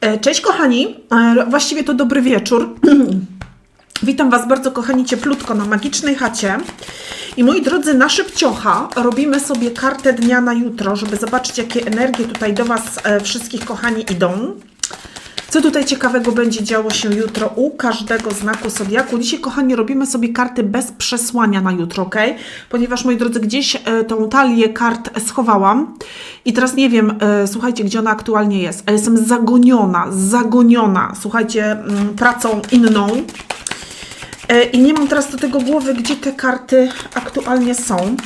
E, Cześć kochani, E, właściwie to dobry wieczór. Witam Was bardzo kochani cieplutko na Magicznej Chacie. I moi drodzy, na szybciocha robimy sobie kartę dnia na jutro, żeby zobaczyć jakie energie tutaj do Was e, wszystkich kochani idą. Co tutaj ciekawego będzie działo się jutro u każdego znaku Zodiaku? Dzisiaj, kochani, robimy sobie karty bez przesłania na jutro, ok? Ponieważ, moi drodzy, gdzieś e, tą talię kart schowałam i teraz nie wiem, e, słuchajcie, gdzie ona aktualnie jest. A jestem zagoniona, zagoniona, słuchajcie, mm, pracą inną. E, I nie mam teraz do tego głowy, gdzie te karty aktualnie są.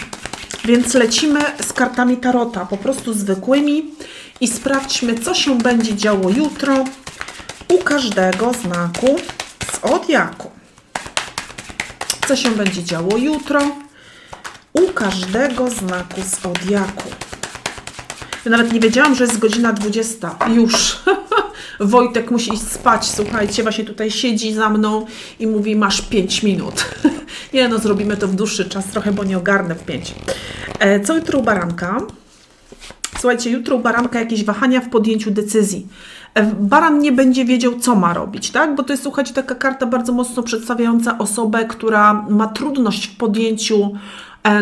Więc lecimy z kartami Tarota, po prostu zwykłymi i sprawdźmy, co się będzie działo jutro u każdego znaku Zodiaku. Co się będzie działo jutro u każdego znaku Zodiaku. Ja nawet nie wiedziałam, że jest godzina 20. Już. Wojtek musi iść spać. Słuchajcie, właśnie tutaj siedzi za mną i mówi: Masz 5 minut. nie no, zrobimy to w dłuższy czas trochę, bo nie ogarnę w 5. E, co jutro u baranka? Słuchajcie, jutro u baranka jakieś wahania w podjęciu decyzji. Baran nie będzie wiedział, co ma robić, tak? Bo to jest, słuchajcie, taka karta bardzo mocno przedstawiająca osobę, która ma trudność w podjęciu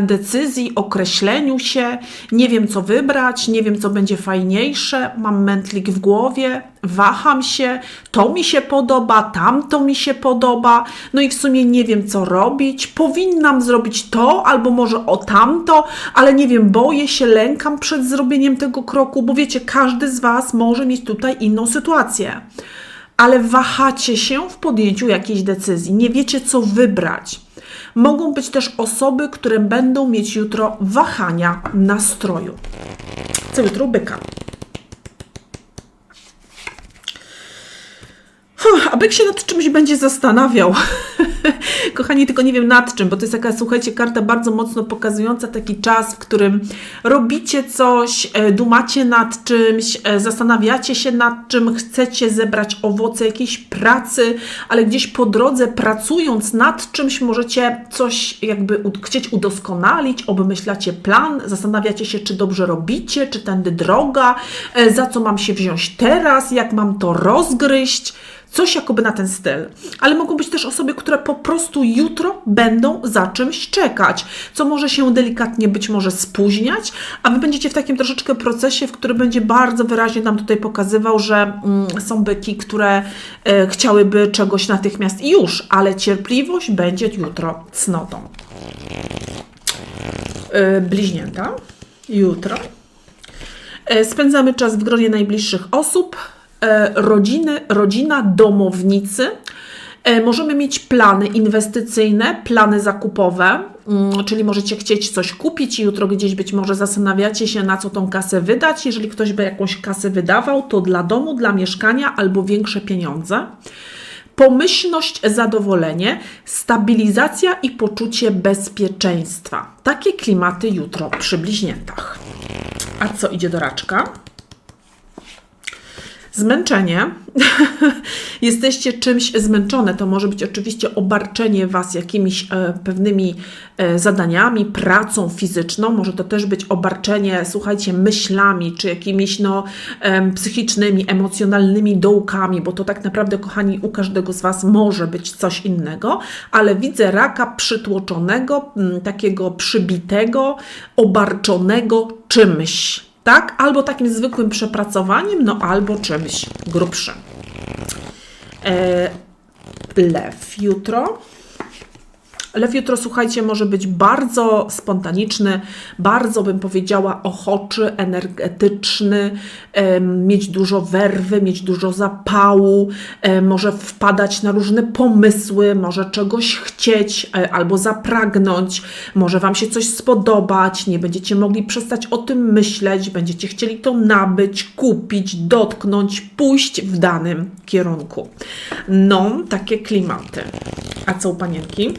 decyzji, określeniu się, nie wiem co wybrać, nie wiem co będzie fajniejsze, mam mętlik w głowie, waham się, to mi się podoba, tamto mi się podoba, no i w sumie nie wiem co robić, powinnam zrobić to albo może o tamto, ale nie wiem, boję się, lękam przed zrobieniem tego kroku, bo wiecie, każdy z Was może mieć tutaj inną sytuację. Ale wahacie się w podjęciu jakiejś decyzji, nie wiecie co wybrać. Mogą być też osoby, które będą mieć jutro wahania nastroju. Co jutro byka? Fuh, a byk się nad czymś będzie zastanawiał. Kochani, tylko nie wiem nad czym, bo to jest taka, słuchajcie, karta bardzo mocno pokazująca taki czas, w którym robicie coś, e, dumacie nad czymś, e, zastanawiacie się nad czym, chcecie zebrać owoce jakiejś pracy, ale gdzieś po drodze pracując nad czymś możecie coś jakby chcieć udoskonalić, obmyślacie plan, zastanawiacie się, czy dobrze robicie, czy tędy droga, e, za co mam się wziąć teraz, jak mam to rozgryźć. Coś jakoby na ten styl. Ale mogą być też osoby, które po prostu jutro będą za czymś czekać, co może się delikatnie być może spóźniać, a wy będziecie w takim troszeczkę procesie, w który będzie bardzo wyraźnie nam tutaj pokazywał, że mm, są byki, które e, chciałyby czegoś natychmiast i już, ale cierpliwość będzie jutro cnotą. E, bliźnięta. Jutro. E, Spędzamy czas w gronie najbliższych osób, rodziny, rodzina, domownicy. E, Możemy mieć plany inwestycyjne, plany zakupowe, mm, czyli możecie chcieć coś kupić i jutro gdzieś być może zastanawiacie się, na co tą kasę wydać. Jeżeli ktoś by jakąś kasę wydawał, to dla domu, dla mieszkania albo większe pieniądze. Pomyślność, zadowolenie, stabilizacja i poczucie bezpieczeństwa. Takie klimaty jutro przy bliźniętach. A co idzie do raczka? Zmęczenie. Jesteście czymś zmęczone. To może być oczywiście obarczenie Was jakimiś e, pewnymi e, zadaniami, pracą fizyczną. Może to też być obarczenie, słuchajcie, myślami, czy jakimiś no, em, psychicznymi, emocjonalnymi dołkami, bo to tak naprawdę, kochani, u każdego z Was może być coś innego, ale widzę raka przytłoczonego, m, takiego przybitego, obarczonego czymś tak? Albo takim zwykłym przepracowaniem, no albo czymś grubszym. E, lew jutro. Lew jutro, słuchajcie, może być bardzo spontaniczny, bardzo bym powiedziała ochoczy, energetyczny, mieć dużo werwy, mieć dużo zapału, może wpadać na różne pomysły, może czegoś chcieć e, albo zapragnąć, może Wam się coś spodobać, nie będziecie mogli przestać o tym myśleć, będziecie chcieli to nabyć, kupić, dotknąć, pójść w danym kierunku. No, takie klimaty. A co u panienki?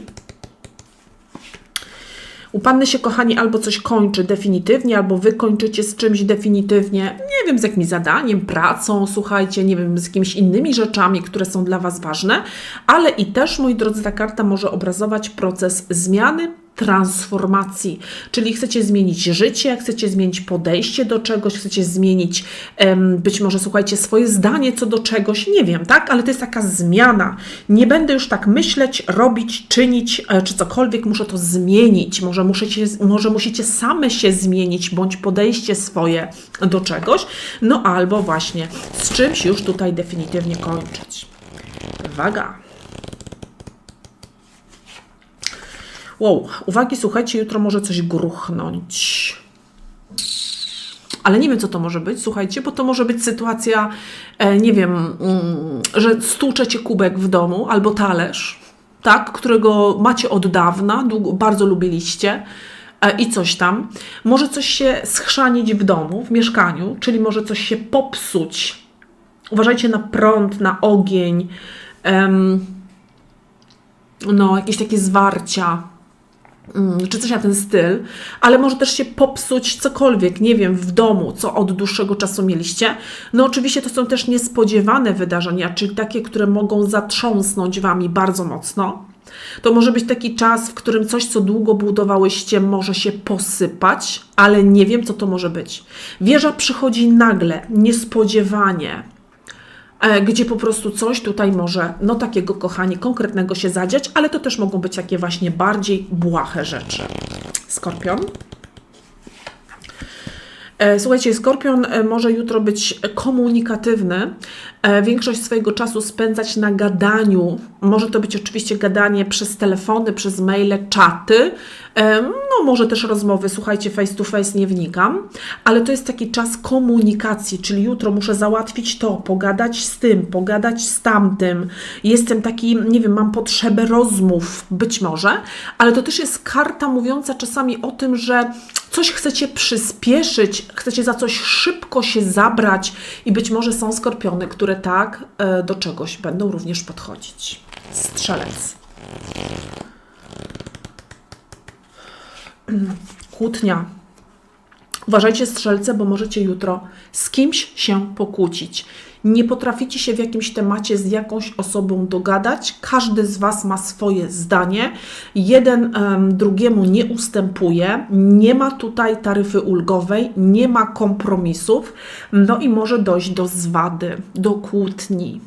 U panny się, kochani, albo coś kończy definitywnie, albo wy kończycie z czymś definitywnie, nie wiem, z jakimś zadaniem, pracą, słuchajcie, nie wiem, z jakimiś innymi rzeczami, które są dla Was ważne, ale i też, moi drodzy, ta karta może obrazować proces zmiany, transformacji, czyli chcecie zmienić życie, chcecie zmienić podejście do czegoś, chcecie zmienić być może, słuchajcie, swoje zdanie co do czegoś, nie wiem, tak, ale to jest taka zmiana. Nie będę już tak myśleć, robić, czynić, e, czy cokolwiek, muszę to zmienić, może, muszę się, może musicie same się zmienić, bądź podejście swoje do czegoś, no albo właśnie z czymś już tutaj definitywnie kończyć. Waga. Wow, uwagi, słuchajcie, jutro może coś gruchnąć. Ale nie wiem, co to może być, słuchajcie, bo to może być sytuacja, e, nie wiem, mm, że stłuczecie kubek w domu albo talerz, tak, którego macie od dawna, długo, bardzo lubiliście e, i coś tam. Może coś się schrzanić w domu, w mieszkaniu, czyli może coś się popsuć. Uważajcie na prąd, na ogień, no, jakieś takie zwarcia, czy coś na ten styl, ale może też się popsuć cokolwiek, nie wiem, w domu, co od dłuższego czasu mieliście. No oczywiście to są też niespodziewane wydarzenia, czyli takie, które mogą zatrząsnąć Wami bardzo mocno. To może być taki czas, w którym coś, co długo budowałyście, może się posypać, ale nie wiem, co to może być. Wieża przychodzi nagle, niespodziewanie, gdzie po prostu coś tutaj może, no takiego kochani, konkretnego się zadziać, ale to też mogą być takie właśnie bardziej błahe rzeczy. Skorpion. E, Słuchajcie, Skorpion e, może jutro być komunikatywny, e, większość swojego czasu spędzać na gadaniu. Może to być oczywiście gadanie przez telefony, przez maile, czaty, no może też rozmowy, słuchajcie, face to face nie wnikam, ale to jest taki czas komunikacji, czyli jutro muszę załatwić to, pogadać z tym, pogadać z tamtym. Jestem taki, nie wiem, mam potrzebę rozmów, być może, ale to też jest karta mówiąca czasami o tym, że coś chcecie przyspieszyć, chcecie za coś szybko się zabrać i być może są skorpiony, które tak e, do czegoś będą również podchodzić. Strzelec. Kłótnia. Uważajcie strzelce, bo możecie jutro z kimś się pokłócić. Nie potraficie się w jakimś temacie z jakąś osobą dogadać. Każdy z Was ma swoje zdanie. Jeden em, drugiemu nie ustępuje. Nie ma tutaj taryfy ulgowej, nie ma kompromisów. No i może dojść do zwady, do kłótni.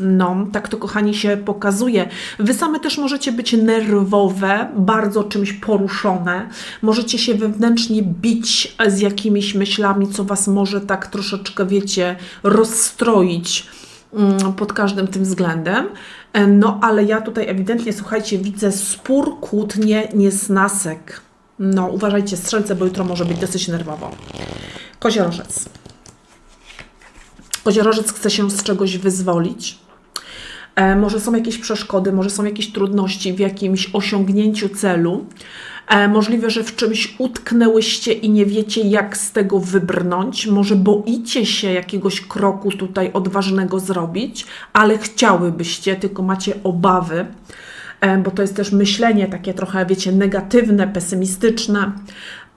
No, tak to kochani się pokazuje. Wy same też możecie być nerwowe, bardzo czymś poruszone. Możecie się wewnętrznie bić z jakimiś myślami, co was może tak troszeczkę, wiecie, rozstroić mm, pod każdym tym względem. No, ale ja tutaj ewidentnie, słuchajcie, widzę spór, kłótnie, niesnasek. No, uważajcie, strzelce, bo jutro może być dosyć nerwowo. Koziorożec. Koziorożec chce się z czegoś wyzwolić. E, może są jakieś przeszkody, może są jakieś trudności w jakimś osiągnięciu celu. E, możliwe, że w czymś utknęłyście i nie wiecie, jak z tego wybrnąć. Może boicie się jakiegoś kroku tutaj odważnego zrobić, ale chciałybyście, tylko macie obawy, e, bo to jest też myślenie takie trochę, wiecie, negatywne, pesymistyczne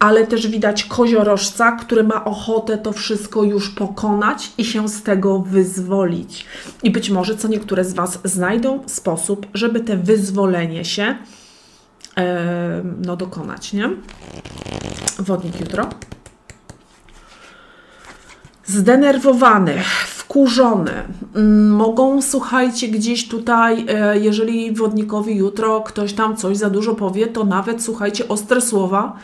ale też widać koziorożca, który ma ochotę to wszystko już pokonać i się z tego wyzwolić. I być może co niektóre z Was znajdą sposób, żeby te wyzwolenie się e, no, dokonać, nie? Wodnik jutro. Zdenerwowany, wkurzony. Mm, Mogą, słuchajcie, gdzieś tutaj, e, jeżeli wodnikowi jutro ktoś tam coś za dużo powie, to nawet, słuchajcie, ostre słowa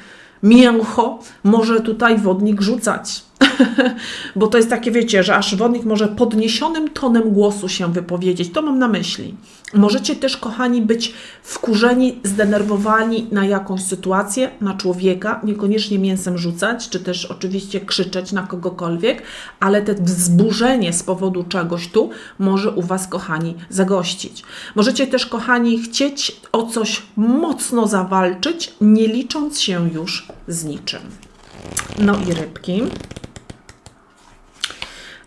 mięcho może tutaj wodnik rzucać. Bo to jest takie, wiecie, że aż wodnik może podniesionym tonem głosu się wypowiedzieć. To mam na myśli. Możecie też, kochani, być wkurzeni, zdenerwowani na jakąś sytuację, na człowieka, niekoniecznie mięsem rzucać, czy też oczywiście krzyczeć na kogokolwiek, ale te wzburzenie z powodu czegoś tu może u Was, kochani, zagościć. Możecie też, kochani, chcieć o coś mocno zawalczyć, nie licząc się już z niczym. No i rybki.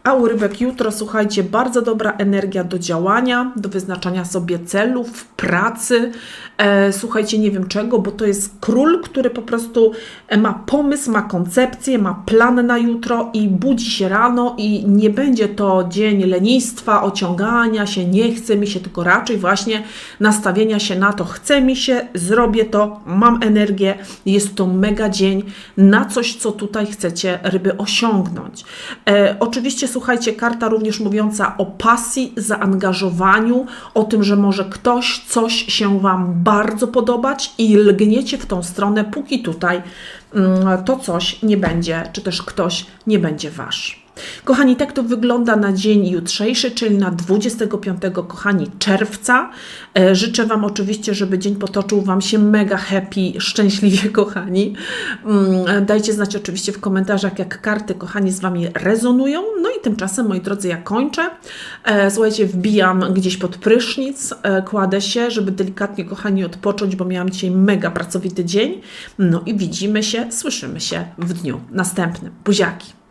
A u rybek jutro, słuchajcie, bardzo dobra energia do działania, do wyznaczania sobie celów, pracy. E, słuchajcie, nie wiem czego, bo to jest król, który po prostu e, ma pomysł, ma koncepcję, ma plan na jutro i budzi się rano i nie będzie to dzień lenistwa, ociągania się, nie chce mi się, tylko raczej właśnie nastawienia się na to, chce mi się, zrobię to, mam energię, jest to mega dzień na coś, co tutaj chcecie ryby osiągnąć. E, oczywiście słuchajcie, karta również mówiąca o pasji, zaangażowaniu, o tym, że może ktoś, coś się Wam bardzo podobać i lgniecie w tą stronę, póki tutaj mm, to coś nie będzie, czy też ktoś nie będzie Wasz. Kochani, tak to wygląda na dzień jutrzejszy, czyli na 25, kochani, czerwca. E, Życzę Wam oczywiście, żeby dzień potoczył Wam się mega happy, szczęśliwie, kochani. Mm, Dajcie znać oczywiście w komentarzach, jak karty, kochani, z Wami rezonują. No i tymczasem, moi drodzy, ja kończę. E, Słuchajcie, wbijam gdzieś pod prysznic, e, kładę się, żeby delikatnie, kochani, odpocząć, bo miałam dzisiaj mega pracowity dzień. No i widzimy się, słyszymy się w dniu następnym. Buziaki!